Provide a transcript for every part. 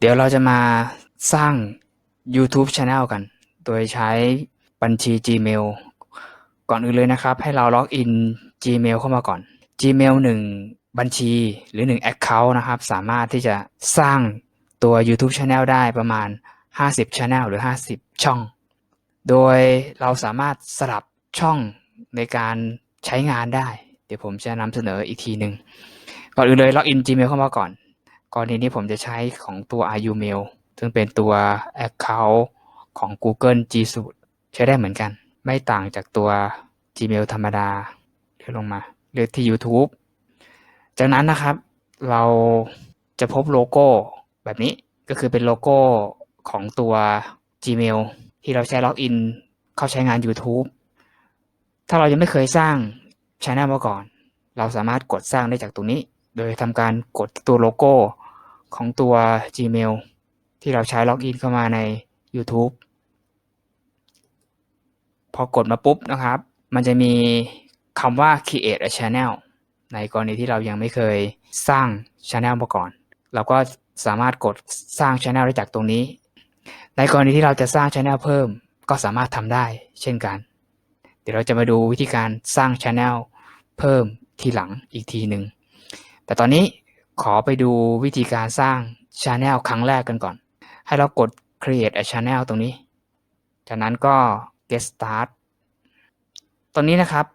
เดี๋ยวเราจะมาสร้าง YouTube Channel กัน โดยใช้บัญชี Gmail ก่อนอื่นเลยนะครับ ให้เราล็อกอิน Gmail เข้ามาก่อน Gmail 1 บัญชีหรือ 1 Account นะครับ สามารถที่จะสร้างตัว YouTube Channel ได้ประมาณ 50 Channel หรือ 50 ช่อง โดยเราสามารถสลับช่องในการใช้งานได้ เดี๋ยวผมจะนำเสนออีกทีหนึ่งก่อนอื่นเลยล็อกอิน Gmail เข้ามาก่อน กรณีนี้ผมจะใช้ของตัว iUmail ซึ่งเป็นตัว Account ของ Google G Suite ใช้ได้เหมือนกัน ไม่ต่างจากตัว Gmail ธรรมดาเลื่อนลงมาเลือกที่ YouTube จากนั้นนะครับ เราจะพบโลโก้แบบนี้ก็คือเป็นโลโก้ของตัว Gmail ที่เราใช้ล็อกอินเข้าใช้งาน YouTube ถ้าเรายังไม่เคยสร้าง Channel มาก่อน เราสามารถกดสร้างได้จากตรงนี้ โดยทำการกดตัวโลโก้ ของตัว Gmail ที่เราใช้ล็อกอินเข้ามาใน YouTube พอกดมาปุ๊บนะครับ มันจะมีคำว่า create a channel ในกรณีที่เรายังไม่เคยสร้าง channel มาก่อน เราก็สามารถกดสร้าง channel ได้จากตรงนี้ ในกรณีที่เราจะสร้าง channel เพิ่ม ก็สามารถทำได้เช่นกัน เดี๋ยวเราจะมาดูวิธีการสร้าง channel เพิ่มทีหลังอีกทีหนึ่งแต่ตอนนี้ ขอไปดูวิธีการสร้าง channel ครั้งแรกกันก่อน ให้เรากด create a channel ตรงนี้ จากนั้นก็ get start ตอนนี้นะครับ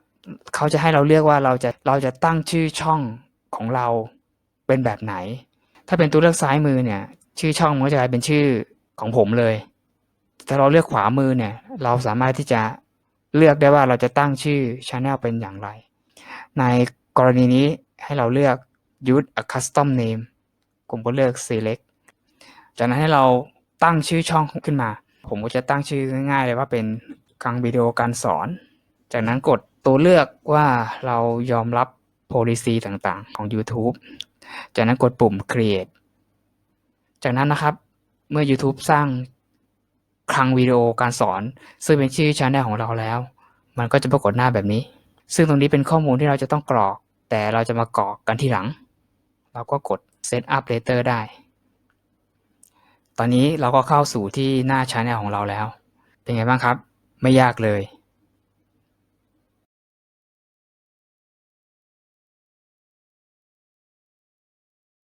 เขาจะให้เราเลือกว่าเราจะเราจะตั้งชื่อช่องของเราเป็นแบบไหน ถ้าเป็นตัวเลือกซ้ายมือเนี่ย ชื่อช่องมันก็จะกลายเป็นชื่อของผมเลยถ้าเราเลือกขวามือเนี่ย เราสามารถที่จะเลือกได้ว่าเราจะตั้งชื่อ channel เป็นอย่างไร ในกรณีนี้ให้เราเลือก use a custom name ผมก็เลือก select จากนั้นให้เราตั้งชื่อช่องขึ้นมา ผมก็จะตั้งชื่อง่ายๆเลยว่าเป็นคลังวิดีโอการสอน จากนั้นกดตัวเลือกว่าเรายอมรับ policy ต่างๆ ของ YouTube จากนั้นกดปุ่ม create จากนั้นนะครับ เมื่อ YouTube สร้างคลังวิดีโอการสอน ซึ่งเป็นชื่อ channel ของเราแล้ว มันก็จะปรากฏหน้าแบบนี้ ซึ่งตรงนี้เป็นข้อมูลที่เราจะต้องกรอก แต่เราจะมากรอกกันทีหลัง เราก็กด set up later ได้ ตอนนี้เราก็เข้าสู่ที่หน้า channel ของเราแล้ว เป็นไงบ้างครับ ไม่ยากเลย